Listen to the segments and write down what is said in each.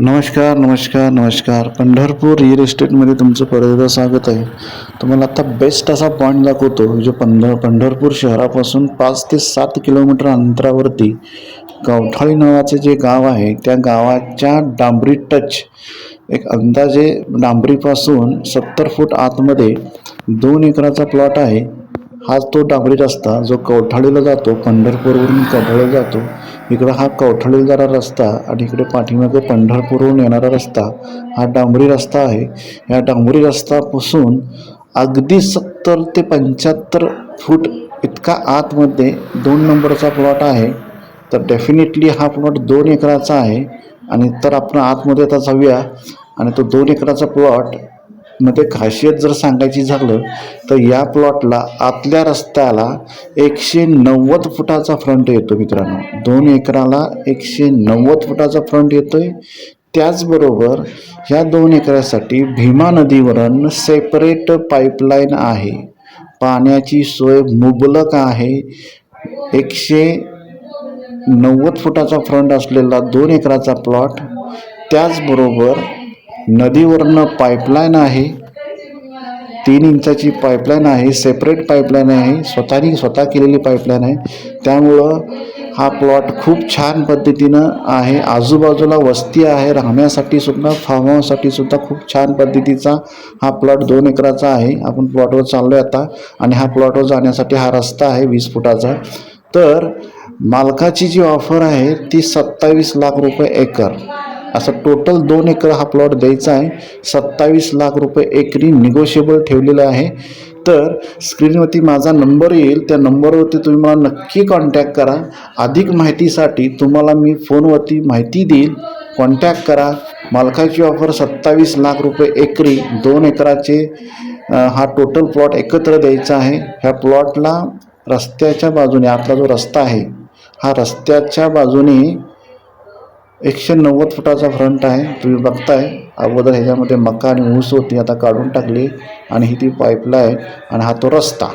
नमस्कार नमस्कार नमस्कार. पंढरपूर रिअल इस्टेटमध्ये तुमचं परत एकदा स्वागत आहे. तुम्हाला आता बेस्ट असा पॉईंट दाखवतो जो पंढर पंढरपूर शहरापासून पाच ते सात किलोमीटर अंतरावरती कवठाळी नावाचं जे गाव आहे त्या गावाच्या डांबरी टच एक अंदाजे डांबरीपासून सत्तर फूट आतमध्ये दोन एकराचा प्लॉट आहे. हाच तो डांबरी रस्ता जो कवठाळीला जातो पंढरपूरवरून कवठाळीला जातो. इकडं हा कवठाळीला जाणारा रस्ता आणि इकडे पाठीमागे पंढरपूरहून येणारा रस्ता हा डांबरी रस्ता आहे. या डांबरी रस्तापासून अगदी सत्तर ते पंच्याहत्तर फूट इतका आतमध्ये दोन नंबरचा प्लॉट आहे. तर डेफिनेटली हा प्लॉट दोन एकराचा आहे आणि तर आपण आतमध्ये आता जाऊया आणि तो दोन एकराचा प्लॉट मध्ये खासियत जर सांगायची झालं तर या प्लॉटला आतल्या रस्त्याला एकशे नव्वद फुटाचा फ्रंट येतो मित्रांनो. दोन एकराला एकशे नव्वद फुटाचा फ्रंट येतोय. त्याचबरोबर ह्या दोन एकरासाठी भीमा नदीवरून सेपरेट पाईपलाईन आहे. पाण्याची सोय मुबलक आहे. एकशे नव्वद फुटाचा फ्रंट असलेला दोन एकराचा प्लॉट त्याचबरोबर नदीवरनं पाईपलाईन आहे. तीन इंचाची पाईपलाईन आहे. सेपरेट पाईपलाईन आहे. स्वतःनी स्वतः केलेली पाईपलाईन आहे. त्यामुळं हा प्लॉट खूप छान पद्धतीनं आहे. आजूबाजूला वस्ती आहे. राहण्यासाठी सुद्धा फार्म हाऊससाठी सुद्धा खूप छान पद्धतीचा हा प्लॉट दोन एकराचा आहे. आपण प्लॉटवर चाललो आहे आता आणि हा प्लॉटवर जाण्यासाठी हा रस्ता आहे वीस फुटाचा. तर मालकाची जी ऑफर आहे ती सत्तावीस लाख रुपये एकर. असं टोटल दोन एकर हा प्लॉट द्यायचा आहे. सत्तावीस लाख रुपये एकरी निगोशिएबल ठेवलेलं आहे. तर स्क्रीनवरती माझा नंबर येईल. त्या नंबरवरती तुम्ही मला नक्की कॉन्टॅक्ट करा. अधिक माहितीसाठी तुम्हाला मी फोनवरती माहिती देईल. कॉन्टॅक्ट करा. मालकाची ऑफर सत्तावीस लाख रुपये एकरी दोन एकराचे हा टोटल प्लॉट एकत्र द्यायचा आहे. ह्या प्लॉटला रस्त्याच्या बाजूने आपला जो रस्ता आहे हा रस्त्याच्या बाजूने एकशे नव्वद फुटाचा फ्रंट आहे. तुम्ही बघताय अगोदर ह्याच्यामध्ये मका आणि ऊस होती आता काढून टाकली आणि ही ती पाईपलाईन आणि हा तो रस्ता.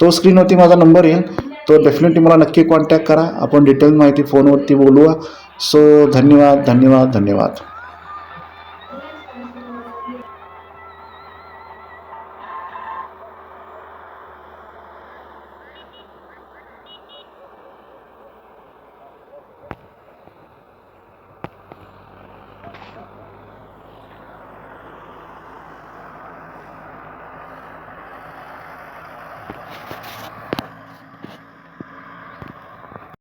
तो स्क्रीनवरती माझा नंबर येईल. तो डेफिनेटली मला नक्की कॉन्टॅक्ट करा. आपण डिटेल माहिती फोनवरती बोलूया. सो धन्यवाद धन्यवाद धन्यवाद.